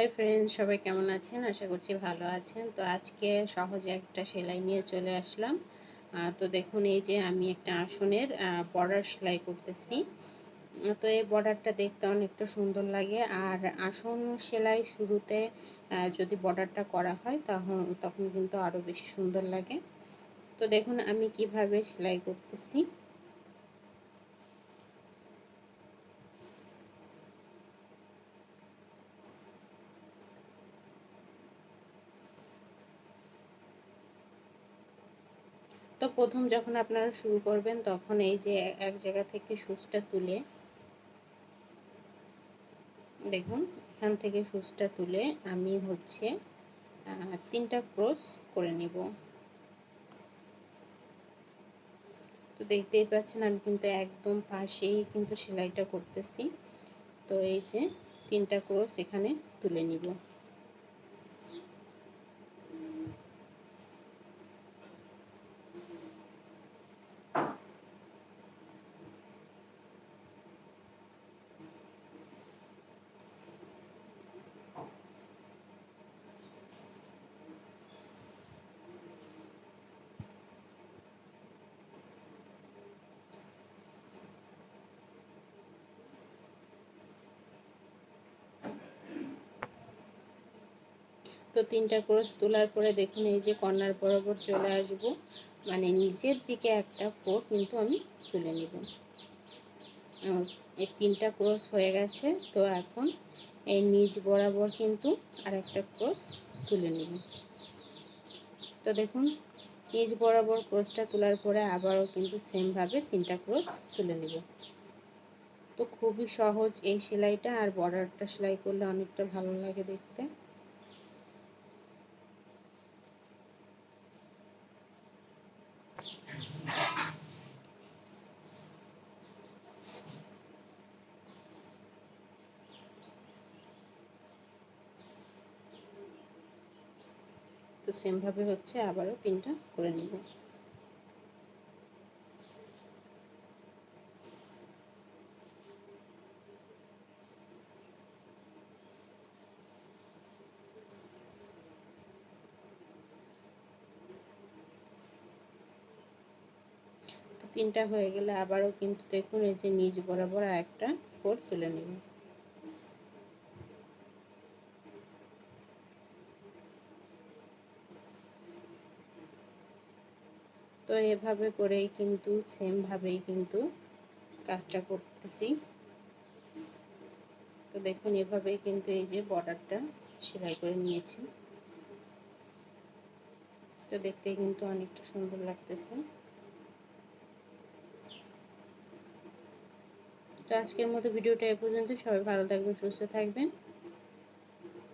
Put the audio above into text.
Hi friend সবাই কেমন আছেন? আশা করছি ভালো আছেন। তো আজকে সহজে একটা সেলাই নিয়ে চলে আসলাম। তো দেখুন, এই যে আমি একটা আসনের বর্ডার সেলাই করতেছি। তো এই বর্ডারটা দেখতে অনেকটা সুন্দর লাগে। আর আসন সেলাই শুরুতে যদি বর্ডারটা করা হয়, তখন তখন কিন্তু আরও বেশি সুন্দর লাগে। তো দেখুন, আমি কীভাবে সেলাই করতেছি। তো প্রথম যখন আপনারা শুরু করবেন, তখন এই যে এক জায়গা থেকে সুচটা তুলে, দেখুন, এখান থেকে সুচটা তুলে আমি হচ্ছে তিনটা ক্রস করে নিব। তো দেখতেই পাচ্ছেন, আমি কিন্তু একদম পাশেই কিন্তু সেলাইটা করতেছি। তো এই যে তিনটা ক্রস এখানে তুলে নিব। তো তিনটা ক্রস তোলার পরে দেখুন এই যে কর্নার বরাবর চলে আসব। মানে নিচের দিকে একটা ফোর কিন্তু আমি তুলে নেব। এই তিনটা ক্রস হয়ে গেছে, তো এখন এই নিচ বরাবর কিন্তু আর একটা ক্রস তুলে নেব। তো দেখুন, নিচ বরাবর ক্রসটা তোলার পরে আবারও কিন্তু সেমভাবে তিনটা ক্রস তুলে নেব। তো খুবই সহজ এই সেলাইটা, আর বর্ডারটা সেলাই করলে অনেকটা ভালো লাগে দেখতে। তো সেমভাবে হচ্ছে আবারও তিনটা করে নিব। তিনটা হয়ে গেলে আবারও কিন্তু দেখুন এই যে নিচ বরাবর একটা ফোর তুলে নেব। তো এভাবে করেই কিন্তু সেমভাবেই কিন্তু কাজটা করতেছি। তো দেখুন, এভাবেই কিন্তু এই যে বর্ডারটা সেলাই করে নিয়েছি। তো দেখতে কিন্তু অনেকটা সুন্দর লাগতেছে। তো আজকের মতো ভিডিওটা এ পর্যন্ত। সবাই ভালো থাকবেন, সুস্থ থাকবেন।